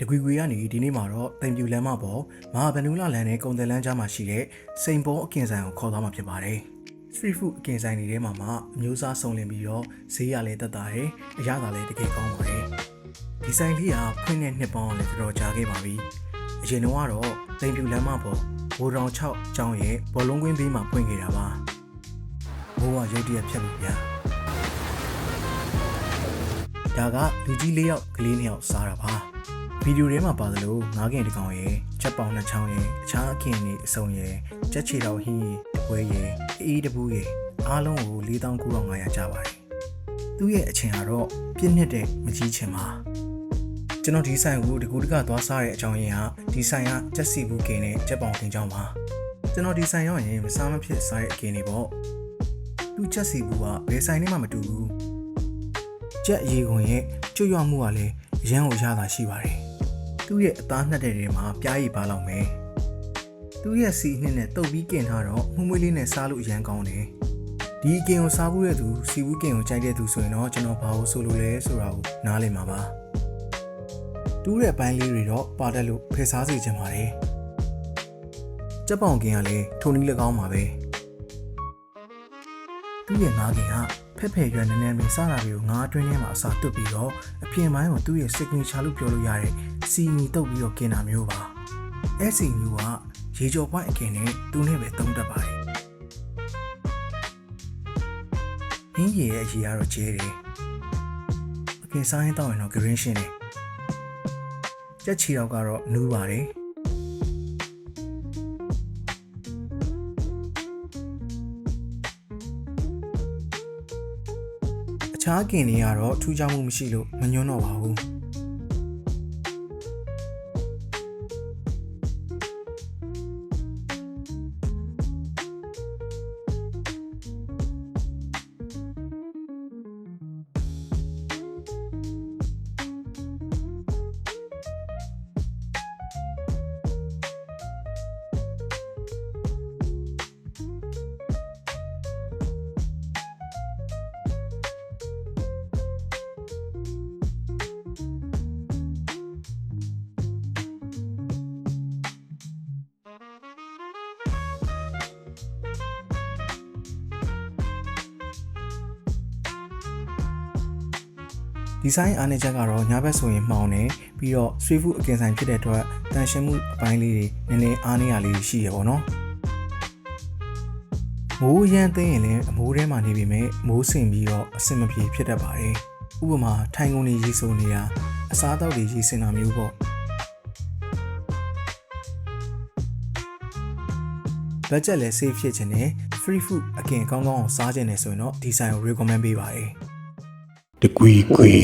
တကွီကွီကနေဒီနေ့မှာတော့တင်ပြူလမ်းမပေါ်မဟာဗနူးလာလန်နဲ့ကုံတယ်လန်းကြားမှာရှိတဲ့စိန်ပေါ်အကင်ဆိုင်ကိုခေါ်သွားမှာဖြစ်ပါတယ်။ street food အကင်ဆိုင်တွေထဲမှာမှအမျိုးအစားစုံလင်ပြီးတော့ဈေးရလည်းတက်တာတယ်အရသာလည်းတကယ်ကောင်းပါတယ်။ဒီဆိုင်လေးကဖွင့်တဲ့နှစ်ပေါင်းလည်းတော်တော်ကြာခဲ့ပါပြီ။အရင်တော့ကတော့တင်ပြူလမ်းမပေါ်ဘိုးတော်6ကျောင်းရဲ့ဘောလုံးကွင်းဘေးမှာဖွင့်ခဲ့တာပါ။ဘိုးကရုတ်တရက်ဖြတ်ပြီဗျာ။ဒါကလူကြီး၄ယောက်ကလေး၂ယောက်စားတာပါ။ဗီ ဒီယိုထဲမှာပါသလိုငါးကင်တစ်ကောင်ရဲ့ချက်ပေါင်နှစ်ချောင်းရဲ့အခြားအခင်းတွေအစုံရဲ့ချက်ချီတော်ဟင်းရဲ့တပွဲရဲ့အေးတပူးရဲ့အားလုံးကို4900ကျပါတယ်။သူ့ရဲ့အချင်းကတော့ပြည့်နှစ်တဲ့မကြီးချင်ပါ။ကျွန်တော်ဒီဆိုင်ကိုတကူတကသွားစားတဲ့အကြောင်းရင်းကဒီဆိုင်ကချက်စီဘူးကင်နဲ့ချက်ပေါင်တင်ကြောင်းပါ။ကျွန်တော်ဒီဆိုင်ရောက်ရင်မစားမဖြစ်စားတဲ့အကင်တွေပေါ့။သူချက်စီဘူးကဘယ်ဆိုင်နဲ့မှမတူဘူး။ချက်အရေခွန်ရဲ့ကျွတ်ရွမှုကလည်းအရန်ကိုရတာရှိပါတယ်။ သူ့ရဲ့အသားနှက်တဲ့တွေမှာပြားရည်ပါလောက်မယ်။သူ့ရဲ့စီနှစ်နဲ့တုပ်ပြီးကင်ထားတော့မှုမွေးလေးနဲ့စားလို့အရန်ကောင်းတယ်။ဒီအကင်ကိုစားဖို့ရသူစီဘူးကင်ကိုကြိုက်တဲ့သူဆိုရင်တော့ကျွန်တော်ဘာလို့ဆိုလိုလဲဆိုတာကိုနားလည်မှာပါ။တူးတဲ့ပိုင်းလေးတွေတော့ပါတက်လို့ဖယ်စားစေချင်ပါတယ်။ကြက်ပေါင်ကင်ကလည်းထုံနီး၎င်းပါပဲ။သူ့ရဲ့ငါးကင်က ဖက်ဖက်ရွယ်နေနေမင်းစားတာတွေကိုငါးအတွင်းထဲမှာအစာတွတ်ပြီးတော့အပြင်ပိုင်းကိုသူ့ရဲ့ signature လို့ပြောလို့ရတဲ့စီမီတုတ်ပြီးတော့กินတာမျိုးပါ။အဲ့စီမျိုးကရေကြော်ပွိုင်းအကင်နဲ့သူနဲ့ပဲသုံးတတ်ပါတယ်။ဟင်းရည်ရဲ့အရေကတော့ကျဲတယ်။အကင်စားရင်တော့ရင်တော့ green ရှင်းတယ်။ကြက်ချီတော့ကတော့နူးပါတယ်။ အခြားကင်တွေကတော့ထူးခြားမှုမရှိလို့မညွန်းတော့ပါဘူး ဒီဇိုင်းအားနည်းချက်ကတော့ညာဘက်ဆိုရင်မှောင်နေပြီးတော့ street food အကင်ဆိုင်ဖြစ်တဲ့အတွက်တန်ရှင်းမှုအပိုင်းလေးတွေနည်းနည်းအားနည်းရလေးတွေရှိရပါတော့မိုးရမ်းသိရင်လည်းအမိုးထဲမှာနေပြီမဲ့မိုးဆင်ပြီးတော့အဆင်မပြေဖြစ်တတ်ပါတယ်ဥပမာထိုင်ကုန်တွေရေဆိုနေတာအစားအသောက်တွေရေစင်တာမျိုးပေါ့ဘတ်ဂျက်လည်း save ဖြစ်ခြင်းနဲ့ free food အကင်ကောင်းကောင်းအောင်စားခြင်းနဲ့ဆိုရင်တော့ဒီဆိုင်ကို recommend ပေးပါတယ် တကွီကွီ